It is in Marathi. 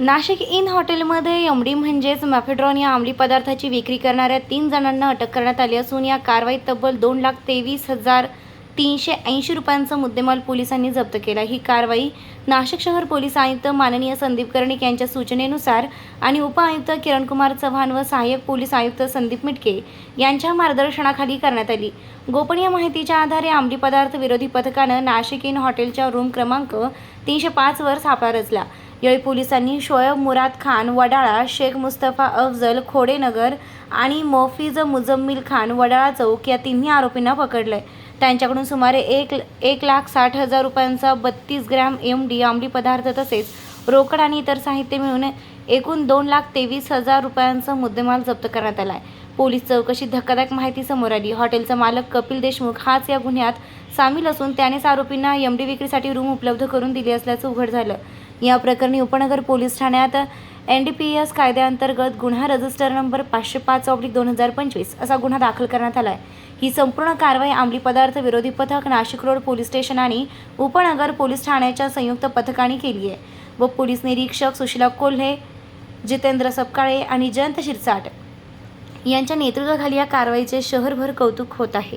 नाशिक इन हॉटेलमध्ये एमडी म्हणजेच मॅफेड्रॉन या अंमली पदार्थाची विक्री करणाऱ्या तीन जणांना अटक करण्यात आली असून या कारवाईत तब्बल दोन लाख तेवीस हजार तीनशे ऐंशी रुपयांचा मुद्देमाल पोलिसांनी जप्त केला. ही कारवाई नाशिक शहर पोलीस आयुक्त माननीय संदीप कर्णिक यांच्या सूचनेनुसार आणि उपआयुक्त किरणकुमार चव्हाण व सहाय्यक पोलीस आयुक्त संदीप मिटके यांच्या मार्गदर्शनाखाली करण्यात आली. गोपनीय माहितीच्या आधारे अंमली पदार्थ विरोधी पथकानं नाशिक इन हॉटेलच्या रूम क्रमांक तीनशे पाचवर सापळा रचला. यावेळी पोलिसांनी शोएब मुराद खान वडाळा शेख मुस्तफा अफजल खोडेनगर आणि मोफिज मुजम्मिल खान वडाळा चौक या तिन्ही आरोपींना पकडलंय. त्यांच्याकडून सुमारे एक एक लाख साठ हजार रुपयांचा बत्तीस ग्रॅम एम डी अंमली पदार्थ तसेच रोकड आणि इतर साहित्य मिळून एकूण दोन लाख तेवीस हजार रुपयांचा मुद्देमाल जप्त करण्यात आला आहे पोलीस चौकशीत धक्कादायक माहिती समोर आली. हॉटेलचा मालक कपिल देशमुख हाच या गुन्ह्यात सामील असून त्यानेच आरोपींना एमडी विक्रीसाठी रूम उपलब्ध करून दिली असल्याचं उघड झालं. या प्रकरणी उपनगर पोलीस ठाण्यात एन डी पी एस कायद्याअंतर्गत गुन्हा रजिस्टर नंबर पाचशे पाच ऑब्लिक दोन हजार पंचवीस असा गुन्हा दाखल करण्यात आला आहे ही संपूर्ण कारवाई अंमली पदार्थ विरोधी पथक नाशिक रोड पोलीस स्टेशन आणि उपनगर पोलीस ठाण्याच्या संयुक्त पथकाने केली आहे व पोलीस निरीक्षक सुशीला कोल्हे जितेंद्र सपकाळे आणि जयंत शिरसाट यांच्या नेतृत्वाखाली या कारवाईचे शहरभर कौतुक होत आहे.